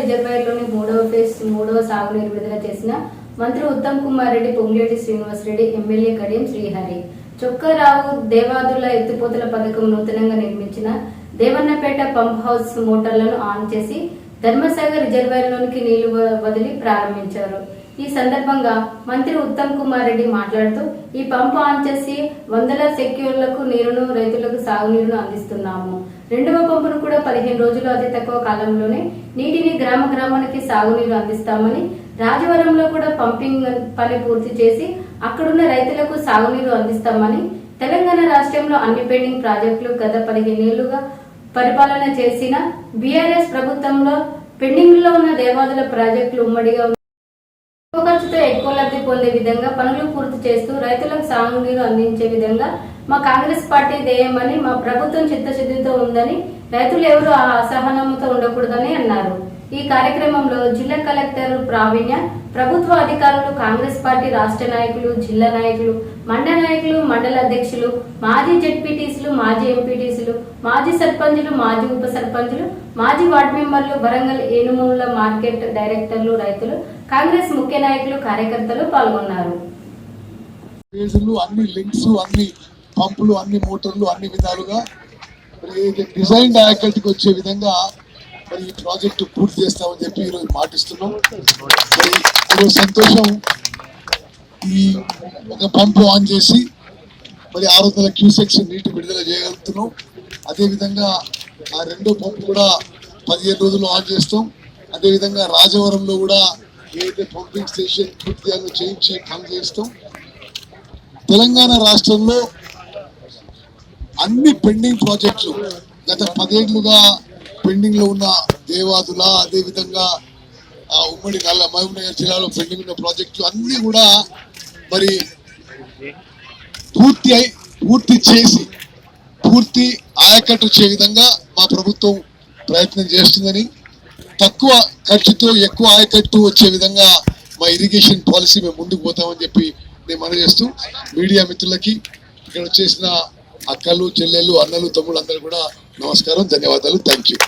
రిజర్వాయర్లోని మూడవ ఫేజ్ మూడవ సాగునీరు విడుదల చేసిన మంత్రి ఉత్తమ్ కుమార్ రెడ్డి పొంగిరెడ్డి శ్రీనివాస్ రెడ్డి ఎమ్మెల్యే కడియం శ్రీహరి. చొక్కారావు దేవాదుల ఎత్తిపోతల పథకం నూతనంగా నిర్మించిన దేవన్నపేట పంప్ హౌస్ మోటార్లను ఆన్ చేసి ధర్మసాగర్ రిజర్వాయర్లోనికి నీళ్ళు వదిలి ప్రారంభించారు. ఈ సందర్భంగా మంత్రి ఉత్తమ్ కుమార్ రెడ్డి మాట్లాడుతూ ఈ పంప్ ఆన్ చేసి వందల సెక్యూర్లకు నీరును రైతులకు సాగునీరును అందిస్తున్నాము. రెండవ పంపును కూడా పదిహేను రోజులు అతి తక్కువ కాలంలోనే నీటిని గ్రామ గ్రామానికి సాగునీరు అందిస్తామని రాజవరంలో కూడా పంపింగ్ పని పూర్తి చేసి అక్కడున్న రైతులకు సాగునీరు అందిస్తామని తెలంగాణ రాష్ట్రంలో అన్ని పెండింగ్ ప్రాజెక్టులు గత పదిహేనేళ్ళుగా పరిపాలన చేసిన బీఆర్ఎస్ ప్రభుత్వంలో పెండింగ్లో ఉన్న దేవాదుల ప్రాజెక్టులు ఉమ్మడిగా తక్కువ ఖర్చుతో ఎక్కువ లబ్ధి పొందే విధంగా పనులు పూర్తి చేస్తూ రైతులకు సాగునీరు అందించే విధంగా మా కాంగ్రెస్ పార్టీ ధ్యేయమని మా ప్రభుత్వం చిత్తశుద్ధితో ఉందని రైతులు ఎవరు ఆ అసహనంతో ఉండకూడదని అన్నారు. ఈ కార్యక్రమంలో జిల్లా కలెక్టర్ ప్రావీణ్య ప్రభుత్వ అధికారులు కాంగ్రెస్ పార్టీ రాష్ట్ర నాయకులు జిల్లా నాయకులు మండల నాయకులు మండల అధ్యక్షులు మాజీ జెడ్పీటీసీలు మాజీ ఎంపీటీసీలు మాజీ సర్పంచులు మాజీ ఉప సర్పంచులు మాజీ వార్డు మెంబర్లు వరంగల్ ఏనుమూల మార్కెట్ డైరెక్టర్లు రైతులు కాంగ్రెస్ ముఖ్య నాయకులు కార్యకర్తలు పాల్గొన్నారు. అన్ని లింక్స్ అన్ని పంపులు అన్ని మోటార్లు అన్ని విధాలుగా డిజైన్ డయాకల్ట్కి వచ్చే విధంగా మరి ఈ ప్రాజెక్టు పూర్తి చేస్తామని చెప్పి ఈరోజు మాటిస్తున్నాం. మరి ఈరోజు సంతోషం ఈ ఒక పంపు ఆన్ చేసి మరి ఆరు వందల క్యూసెక్స్ నీటి విడుదల చేయగలుగుతున్నాం. అదేవిధంగా ఆ రెండో పంపు కూడా పదిహేను రోజులు ఆన్ చేస్తాం. అదేవిధంగా రాజవరంలో కూడా ఏదైతే పంపింగ్ స్టేషన్ పూర్తి చేయాలో చేయించి పని చేస్తాం. తెలంగాణ రాష్ట్రంలో అన్ని పెండింగ్ ప్రాజెక్టులు గత పదేళ్ళుగా పెండింగ్లో ఉన్న దేవాదుల అదే విధంగా ఆ ఉమ్మడి నల్ల మహబూబ్ నగర్ జిల్లాలో పెండింగ్ ఉన్న ప్రాజెక్టులు అన్ని కూడా మరి పూర్తి అయి పూర్తి చేసి పూర్తి ఆయకట్టు వచ్చే విధంగా మా ప్రభుత్వం ప్రయత్నం చేస్తుందని తక్కువ ఖర్చుతో ఎక్కువ ఆయకట్టు వచ్చే విధంగా మా ఇరిగేషన్ పాలసీ మేము ముందుకు పోతామని చెప్పి నేను మనం చేస్తూ మీడియా మిత్రులకి ఇక్కడ వచ్చేసిన అక్కలు చెల్లెళ్ళు అన్నలు తమ్ముడు అందరూ కూడా నమస్కారం ధన్యవాదాలు థ్యాంక్ యూ.